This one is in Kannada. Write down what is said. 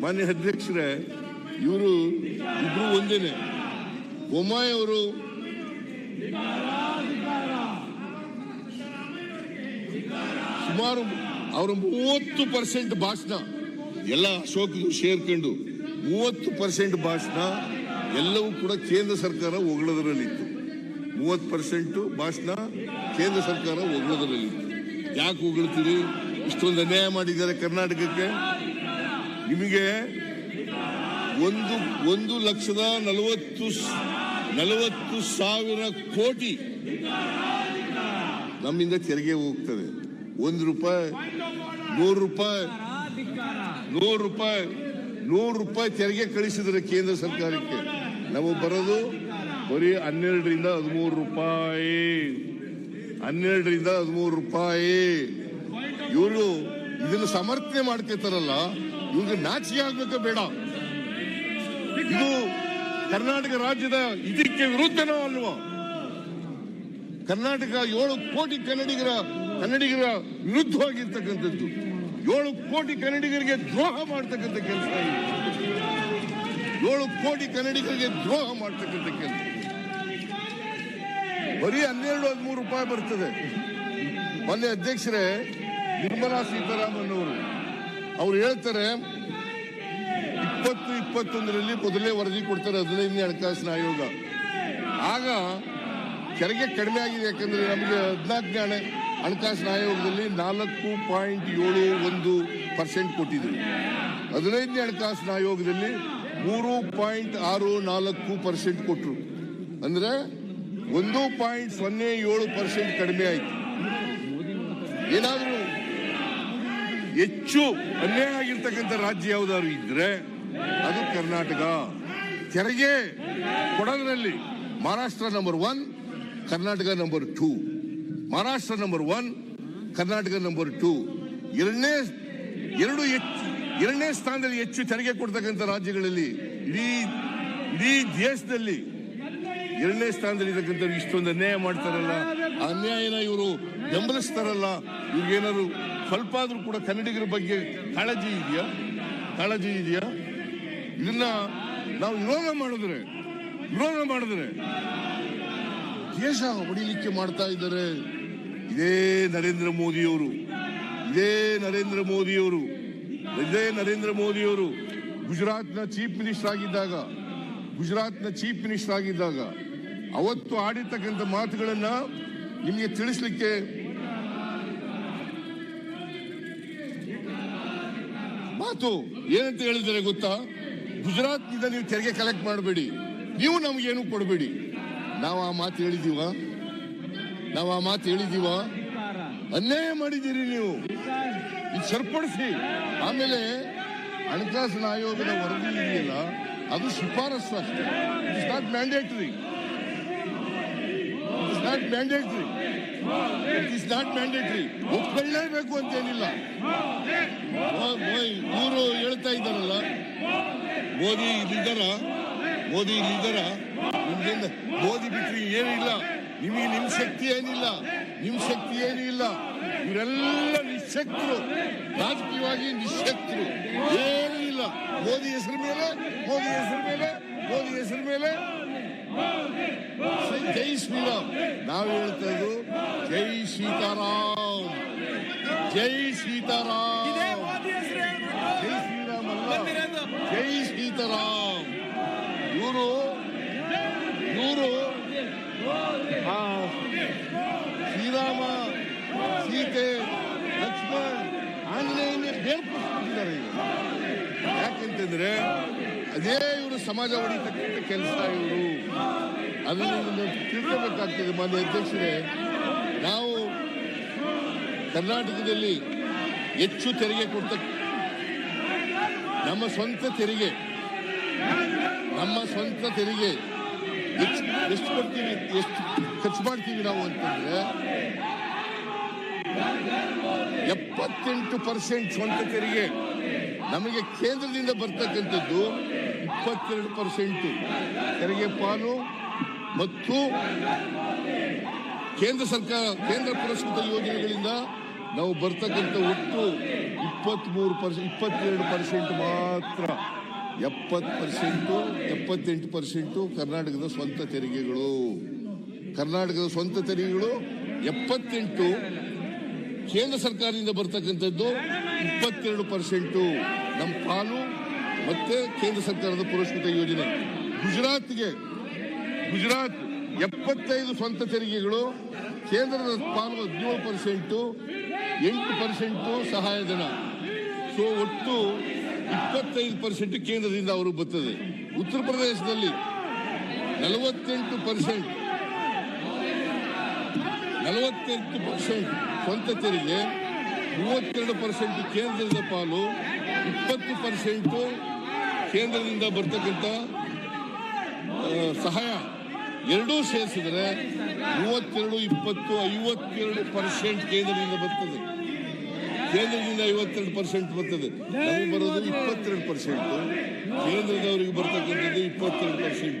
ಮಾನ್ಯ ಅಧ್ಯಕ್ಷರೇ, ಇವರು ಇಬ್ರು ಒಂದೇನೆ. ಬೊಮ್ಮಾಯಿ ಅವರು ಸುಮಾರು ಅವರು ಮೂವತ್ತು ಪರ್ಸೆಂಟ್ ಭಾಷಣ. ಎಲ್ಲ ಅಶೋಕ್ ಸೇರ್ಕೊಂಡು ಮೂವತ್ತು ಪರ್ಸೆಂಟ್ ಭಾಷಣ ಎಲ್ಲವೂ ಕೂಡ ಕೇಂದ್ರ ಸರ್ಕಾರ ಒಗಳದರಲ್ಲಿತ್ತು ಮೂವತ್ತು ಪರ್ಸೆಂಟ್ ಭಾಷಣ ಕೇಂದ್ರ ಸರ್ಕಾರ ಹೊಗಳೋದ್ರಲ್ಲಿತ್ತು. ಯಾಕೆ ಹೊಗಳ್ತೀರಿ? ಇಷ್ಟೊಂದು ಅನ್ಯಾಯ ಮಾಡಿದ್ದಾರೆ ಕರ್ನಾಟಕಕ್ಕೆ. ನಿಮಗೆ ಒಂದು ಒಂದು ಲಕ್ಷದ ನಲವತ್ತು ನಲವತ್ತು ಸಾವಿರ ಕೋಟಿ ನಮ್ಮಿಂದ ತೆರಿಗೆ ಹೋಗ್ತದೆ. ಒಂದು ರೂಪಾಯಿ, ನೂರು ರೂಪಾಯಿ ನೂರು ರೂಪಾಯಿ ನೂರು ರೂಪಾಯಿ ತೆರಿಗೆ ಕಳಿಸಿದ್ರೆ ಕೇಂದ್ರ ಸರ್ಕಾರಕ್ಕೆ. ನಾವು ಬರೋದು ಬರೀ ಹನ್ನೆರಡರಿಂದ ಹದಿಮೂರು ರೂಪಾಯಿ. ಹನ್ನೆರಡರಿಂದ ಹದಿಮೂರು ರೂಪಾಯಿ. ಇವರು ಇದನ್ನು ಸಮರ್ಥನೆ ಮಾಡ್ತಿರ್ತಾರಲ್ಲ ಇವ್ರಿಗೆ ನಾಚಿಕೆ ಆಗ್ಬೇಕು ಬೇಡ. ಇದು ಕರ್ನಾಟಕ ರಾಜ್ಯದ ಇದಕ್ಕೆ ವಿರುದ್ಧನೋ ಅಲ್ವ? ಕರ್ನಾಟಕ ಏಳು ಕೋಟಿ ಕನ್ನಡಿಗರ ಕನ್ನಡಿಗರ ವಿರುದ್ಧವಾಗಿರ್ತಕ್ಕಂಥದ್ದು. ಏಳು ಕೋಟಿ ಕನ್ನಡಿಗರಿಗೆ ದ್ರೋಹ ಮಾಡ್ತಕ್ಕಂಥ ಕೆಲಸ. ಏಳು ಕೋಟಿ ಕನ್ನಡಿಗರಿಗೆ ದ್ರೋಹ ಮಾಡ್ತಕ್ಕಂಥ ಕೆಲಸ ಬರೀ ಹನ್ನೆರಡು, ಹದಿಮೂರು ರೂಪಾಯಿ ಬರ್ತದೆ. ಮೊನ್ನೆ ಅಧ್ಯಕ್ಷರೇ, ನಿರ್ಮಲಾ ಸೀತಾರಾಮನ್ ಅವರು ಅವ್ರು ಹೇಳ್ತಾರೆ, ಇಪ್ಪತ್ತು, ಇಪ್ಪತ್ತೊಂದರಲ್ಲಿ ಮೊದಲೇ ವರದಿ ಕೊಡ್ತಾರೆ ಹದಿನೈದನೇ ಹಣಕಾಸಿನ ಆಯೋಗ. ಆಗ ಕೆರೆಗೆ ಕಡಿಮೆ ಆಗಿದೆ, ಯಾಕಂದ್ರೆ ನಮಗೆ ಹದಿನಾಲ್ಕನೇ ಹಣ ಹಣಕಾಸಿನ ಆಯೋಗದಲ್ಲಿ ನಾಲ್ಕು ಪಾಯಿಂಟ್ ಏಳು ಒಂದು ಪರ್ಸೆಂಟ್ ಕೊಟ್ಟಿದ್ರು. ಹದಿನೈದನೇ ಹಣಕಾಸಿನ ಆಯೋಗದಲ್ಲಿ ಮೂರು ಪಾಯಿಂಟ್ ಆರು ನಾಲ್ಕು ಪರ್ಸೆಂಟ್ ಕೊಟ್ಟರು ಅಂದ್ರೆ ಒಂದು ಪಾಯಿಂಟ್ ಸೊನ್ನೆ ಏಳು ಪರ್ಸೆಂಟ್ ಕಡಿಮೆ ಆಯಿತು. ಏನಾದರೂ ಹೆಚ್ಚು ಅನ್ಯಾಯ ಆಗಿರ್ತಕ್ಕಂಥ ರಾಜ್ಯ ಯಾವ್ದಾದ್ರು ಇದ್ರೆ ಅದು ಕರ್ನಾಟಕ. ತೆರಿಗೆ ಕೊಡೋದ್ರಲ್ಲಿ Maharashtra number one Karnataka number two Maharashtra number one Karnataka number two ಎರಡನೇ, ಎರಡು ಹೆಚ್ಚು, ಎರಡನೇ ಸ್ಥಾನದಲ್ಲಿ ಹೆಚ್ಚು ತೆರಿಗೆ ಕೊಡ್ತಕ್ಕಂಥ ರಾಜ್ಯಗಳಲ್ಲಿ ಇಡೀ ಇಡೀ ದೇಶದಲ್ಲಿ ಎರಡನೇ ಸ್ಥಾನದಲ್ಲಿ ಇರತಕ್ಕಂಥವ್ರು ಇಷ್ಟೊಂದು ಅನ್ಯಾಯ ಮಾಡ್ತಾರಲ್ಲ ಆ ಅನ್ಯಾಯನ ಇವರು ಬೆಂಬಲಿಸ್ತಾರಲ್ಲ, ಇವ್ರಿಗೇನಾದ್ರು ಸ್ವಲ್ಪ ಆದ್ರೂ ಕೂಡ ಕನ್ನಡಿಗರ ಬಗ್ಗೆ ಕಾಳಜಿ ಇದೆಯಾ? ಕಾಳಜಿ ಇದೆಯಾ? ಇದನ್ನ ನಾವು ವಿರೋಧ ಮಾಡಿದ್ರೆ ವಿರೋಧ ಮಾಡಿದ್ರೆ ದೇಶ ಹೊಡಿಲಿಕ್ಕೆ ಮಾಡ್ತಾ ಇದ್ದಾರೆ. ಇದೇ ನರೇಂದ್ರ ಮೋದಿಯವರು, ಇದೇ ನರೇಂದ್ರ ಮೋದಿಯವರು, ಇದೇ ನರೇಂದ್ರ ಮೋದಿಯವರು ಗುಜರಾತ್ನ ಚೀಫ್ ಮಿನಿಸ್ಟರ್ ಆಗಿದ್ದಾಗ, ಗುಜರಾತ್ನ ಚೀಫ್ ಮಿನಿಸ್ಟರ್ ಆಗಿದ್ದಾಗ ಅವತ್ತು ಆಡಿರ್ತಕ್ಕಂಥ ಮಾತುಗಳನ್ನ ನಿಮಗೆ ತಿಳಿಸ್ಲಿಕ್ಕೆ ಮಾತು ಏನಂತ ಹೇಳಿದರೆ ಗೊತ್ತಾ? ಗುಜರಾತ್ನಿಂದ ನೀವು ತೆರಿಗೆ ಕಲೆಕ್ಟ್ ಮಾಡಬೇಡಿ. ನೀವು ನಮಗೇನು ಕೊಡಬೇಡಿ. ನಾವು ಆ ಮಾತು ಹೇಳಿದೀವ? ನಾವು ಆ ಮಾತು ಹೇಳಿದೀವ? ಅನ್ಯಾಯ ಮಾಡಿದ್ದೀರಿ ನೀವು. ಇದು ಸರಿಪಡಿಸಿ. ಆಮೇಲೆ ಹಣಕಾಸಿನ ಆಯೋಗದ ವರದಿ ಇದೆಯಲ್ಲ, ಅದು ಶಿಫಾರಸ್ಸು ಅಷ್ಟೇ. It's not mandatory not mandatory it is not mandatory ಒಪ್ಕೊಳ್ಳೇಬೇಕು ಅಂತೇನಿಲ್ಲ ಇವರು ಹೇಳ್ತಾ ಇದ್ದಾರಲ್ಲ. ಮೋದಿ ಇಲ್ಲಿದ್ದಾರ? ಮೋದಿ ಇಲ್ಲಿದ್ದಾರ? ನಿಮ್ಗಿಂದ ಮೋದಿ ಬಿಟ್ರಿ ಏನಿಲ್ಲ. ನಿಮಗೆ ನಿಮ್ ಶಕ್ತಿ ಏನಿಲ್ಲ. ನಿಮ್ ಶಕ್ತಿ ಏನೂ ಇಲ್ಲ ಇವರೆಲ್ಲ ನಿಶಕ್ತರು. ರಾಜಕೀಯವಾಗಿ ನಿಶಕ್ತರು. ಏನೂ ಇಲ್ಲ ಮೋದಿ ಹೆಸರು ಮೇಲೆ, ಮೋದಿ ಹೆಸರು ಮೇಲೆ, ಮೋದಿ ಹೆಸರು ಮೇಲೆ. ಜೈ ಶ್ರೀರಾಮ್. ನಾವು ಹೇಳ್ತಾ ಇದ್ದು ಜೈ ಸೀತಾರಾಮ್. ಜೈ ಸೀತಾರಾಮ್. ಜೈ ಶ್ರೀರಾಮ್ ಅಲ್ಲ ಜೈ ಸೀತಾರಾಮ್. ಇವರು ಇವರು ಶ್ರೀರಾಮ ಸೀತೆ ಲಕ್ಷ್ಮಣ್ ಆಂಜನೇಯನ ಬೇರ್ಪಡಿಸ್ಬಿಟ್ಟಿದ್ದಾರೆ ಈಗ. ಯಾಕೆಂತಂದ್ರೆ ಅದೇ ಸಮಾಜ ಹೊಡಿತಕ್ಕಂಥ ಕೆಲಸ ಇವರು. ಅದನ್ನು ತಿಳ್ಕೋಬೇಕಾಗ್ತದೆ ಮಾನ್ಯ ಅಧ್ಯಕ್ಷರೇ. ನಾವು ಕರ್ನಾಟಕದಲ್ಲಿ ಹೆಚ್ಚು ತೆರಿಗೆ ಕೊಡ್ತ, ನಮ್ಮ ಸ್ವಂತ ತೆರಿಗೆ, ನಮ್ಮ ಸ್ವಂತ ತೆರಿಗೆ ಎಷ್ಟು ಕೊಡ್ತೀವಿ, ಎಷ್ಟು ಖರ್ಚು ಮಾಡ್ತೀವಿ ನಾವು ಅಂತಂದ್ರೆ ಎಪ್ಪತ್ತೆಂಟು ಪರ್ಸೆಂಟ್ ಸ್ವಂತ ತೆರಿಗೆ. ನಮಗೆ ಕೇಂದ್ರದಿಂದ ಬರ್ತಕ್ಕಂಥದ್ದು ಇಪ್ಪತ್ತೆರಡು ಪರ್ಸೆಂಟು. ತೆರಿಗೆ ಪಾಲು ಮತ್ತು ಕೇಂದ್ರ ಸರ್ಕಾರ, ಕೇಂದ್ರ ಪುರಸ್ಕೃತ ಯೋಜನೆಗಳಿಂದ ನಾವು ಬರ್ತಕ್ಕಂಥ ಒಟ್ಟು ಇಪ್ಪತ್ತ್ಮೂರು ಪರ್ಸೆಂಟ್ ಇಪ್ಪತ್ತೆರಡು ಪರ್ಸೆಂಟ್ ಮಾತ್ರ. ಎಪ್ಪತ್ತು ಪರ್ಸೆಂಟು, ಎಪ್ಪತ್ತೆಂಟು ಪರ್ಸೆಂಟು ಕರ್ನಾಟಕದ ಸ್ವಂತ ತೆರಿಗೆಗಳು. ಕರ್ನಾಟಕದ ಸ್ವಂತ ತೆರಿಗೆಗಳು ಎಪ್ಪತ್ತೆಂಟು ಕೇಂದ್ರ ಸರ್ಕಾರದಿಂದ ಬರ್ತಕ್ಕಂಥದ್ದು ಇಪ್ಪತ್ತೆರಡು ಪರ್ಸೆಂಟು ನಮ್ಮ ಪಾಲು ಮತ್ತೆ ಕೇಂದ್ರ ಸರ್ಕಾರದ ಪುರಸ್ಕೃತ ಯೋಜನೆ. ಗುಜರಾತ್ಗೆ ಗುಜರಾತ್ ಎಪ್ಪತ್ತೈದು ಸ್ವಂತ ತೆರಿಗೆಗಳು, ಕೇಂದ್ರದ ಪಾಲು ಹದಿನೇಳು ಪರ್ಸೆಂಟು, ಎಂಟು ಪರ್ಸೆಂಟು ಸಹಾಯಧನ. ಸೊ, ಒಟ್ಟು ಇಪ್ಪತ್ತೈದು ಪರ್ಸೆಂಟ್ ಕೇಂದ್ರದಿಂದ ಅವರು ಬರ್ತದೆ. ಉತ್ತರ ಪ್ರದೇಶದಲ್ಲಿ ನಲವತ್ತೆಂಟು ಪರ್ಸೆಂಟ್ ನಲವತ್ತೆಂಟು ಪರ್ಸೆಂಟ್ ಸ್ವಂತ ತೆರಿಗೆ, ಮೂವತ್ತೆರಡು ಪರ್ಸೆಂಟ್ ಕೇಂದ್ರದ ಪಾಲು, ಇಪ್ಪತ್ತು ಪರ್ಸೆಂಟು ಕೇಂದ್ರದಿಂದ ಬರ್ತಕ್ಕಂಥ ಸಹಾಯ ಎರಡೂ ಸೇರಿಸಿದರೆ ಮೂವತ್ತೆರಡು, ಇಪ್ಪತ್ತು, ಐವತ್ತೆರಡು ಪರ್ಸೆಂಟ್ ಕೇಂದ್ರದಿಂದ ಬರ್ತದೆ. ಕೇಂದ್ರದಿಂದ ಐವತ್ತೆರಡು ಪರ್ಸೆಂಟ್ ಬರ್ತದೆ. ಬರೋದು ಇಪ್ಪತ್ತೆರಡು ಪರ್ಸೆಂಟ್. ಕೇಂದ್ರದವರಿಗೆ ಬರ್ತಕ್ಕಂಥದ್ದು ಇಪ್ಪತ್ತೆರಡು ಪರ್ಸೆಂಟ್.